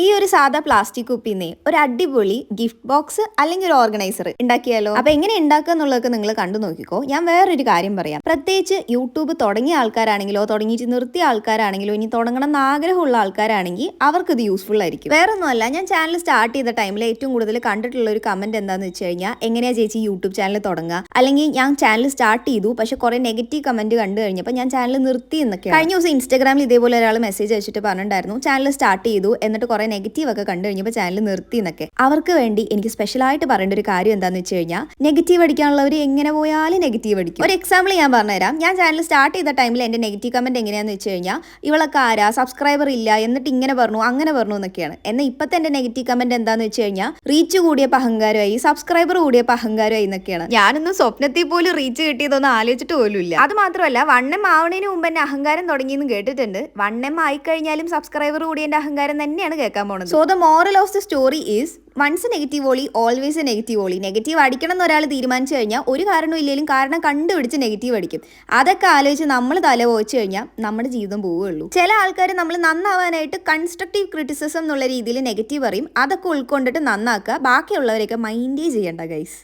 ഈ ഒരു സാധാ പ്ലാസ്റ്റിക് കുപ്പിന്നേ ഒരു അടിപൊളി ഗിഫ്റ്റ് ബോക്സ് അല്ലെങ്കിൽ ഒരു ഓർഗനൈസർ ഉണ്ടാക്കിയാലോ? അപ്പൊ എങ്ങനെ ഉണ്ടാക്കുക എന്നുള്ളതൊക്കെ നിങ്ങൾ കണ്ടു നോക്കിക്കോ. ഞാൻ വേറൊരു കാര്യം പറയാം. പ്രത്യേകിച്ച് യൂട്യൂബ് തുടങ്ങിയ ആൾക്കാരാണെങ്കിലോ തുടങ്ങിയിട്ട് നിർത്തിയ ആൾക്കാരാണെങ്കിലോ ഇനി തുടങ്ങണം എന്ന് ആഗ്രഹമുള്ള ആൾക്കാരാണെങ്കിൽ അവർക്ക് ഇത് യൂസ്ഫുൾ ആയിരിക്കും. വേറെ ഞാൻ ചാനൽ സ്റ്റാർട്ട് ചെയ്ത ടൈമിൽ ഏറ്റവും കൂടുതൽ കണ്ടിട്ടുള്ള ഒരു കമന്റ് എന്താന്ന് വെച്ച് കഴിഞ്ഞാൽ എങ്ങനെയാ ചേച്ചി യൂട്യൂബ് ചാനൽ തുടങ്ങുക? അല്ലെങ്കിൽ ഞാൻ ചാനൽ സ്റ്റാർട്ട് ചെയ്തു പക്ഷെ കുറെ നെഗറ്റീവ് കമന്റ് കണ്ടു കഴിഞ്ഞപ്പോൾ ഞാൻ ചാനൽ നിർത്തി എന്നൊക്കെ കഴിഞ്ഞ ദിവസം ഇൻസ്റ്റാഗ്രാമിൽ ഇതേപോലെ ഒരാൾ മെസ്സേജ് അയച്ചിട്ട് പറഞ്ഞിട്ടുണ്ടായിരുന്നു ചാനൽ സ്റ്റാർട്ട് ചെയ്തു എന്നിട്ട് കുറെ നെഗറ്റീവ് ഒക്കെ കണ്ടു കഴിഞ്ഞപ്പോൾ ചാനൽ നിർത്തി എന്നൊക്കെ. അവർക്ക് വേണ്ടി എനിക്ക് സ്പെഷ്യലായിട്ട് പറയേണ്ട ഒരു കാര്യം എന്താണെന്ന് വെച്ച് കഴിഞ്ഞാൽ നെഗറ്റീവ് അടിക്കാനുള്ളവർ എങ്ങനെ പോയാലും നെഗറ്റീവ് അടിക്കും. ഒരു എക്സാമ്പിൾ ഞാൻ പറഞ്ഞുതരാം. ഞാൻ ചാനൽ സ്റ്റാർട്ട് ചെയ്ത ടൈമിൽ എന്റെ നെഗറ്റീവ് കമന്റ് എങ്ങനെയാണെന്ന് വെച്ച് കഴിഞ്ഞാൽ ഇവളൊക്കെ ആരാ? സബ്സ്ക്രൈബർ ഇല്ല. എന്നിട്ട് ഇങ്ങനെ പറഞ്ഞു അങ്ങനെ പറഞ്ഞു എന്നൊക്കെയാണ്. എന്നാൽ ഇപ്പോഴത്തെ എന്റെ നെഗറ്റീവ് കമന്റ് എന്താണെന്ന് വെച്ച് കഴിഞ്ഞാൽ റീച്ച് കൂടിയ അഹങ്കാരമായി സബ്സ്ക്രൈബർ കൂടിയ അഹങ്കാരമായി എന്നൊക്കെയാണ്. ഞാനൊന്നും സ്വപ്നത്തിൽ പോലും റീച്ച് കിട്ടിയതൊന്നും ആലോചിച്ചിട്ട് പോലും ഇല്ല. അത് മാത്രമല്ല വണ്ണം ആവണതിന് മുമ്പ് എന്നെ അഹങ്കാരം തുടങ്ങിയെന്ന് കേട്ടിട്ടുണ്ട്. വണ്ണം ആയിക്കഴിഞ്ഞാലും സബ്സ്ക്രൈബർ കൂടിയ എന്റെ അഹങ്കാരം തന്നെയാണ് കേൾക്കാൻ പോണത്. So the moral of the story is once negative only always a negative only negative അടിക്കണം എന്ന് ഒരാൾ തീരുമാനിച്ചു കഴിഞ്ഞാൽ ഒരു കാരണവും ഇല്ലെങ്കിലും കാരണം കണ്ടുപിടിച്ച് നെഗറ്റീവ് അടിക്കും. അതൊക്കെ ആലോചിച്ച് നമ്മൾ തല പോയിച്ചു കഴിഞ്ഞാൽ നമ്മുടെ ജീവിതം പോവുകയുള്ളൂ. ചില ആൾക്കാർ നമ്മൾ നന്നാവാനായിട്ട് കൺസ്ട്രക്റ്റീവ് ക്രിറ്റിസിസം എന്നുള്ള രീതിയിൽ നെഗറ്റീവ് പറയും. അതൊക്കെ ഉൾക്കൊണ്ടിട്ട് നന്നാക്കുക. ബാക്കിയുള്ളവരെയൊക്കെ മൈൻഡേ ചെയ്യേണ്ട ഗൈസ്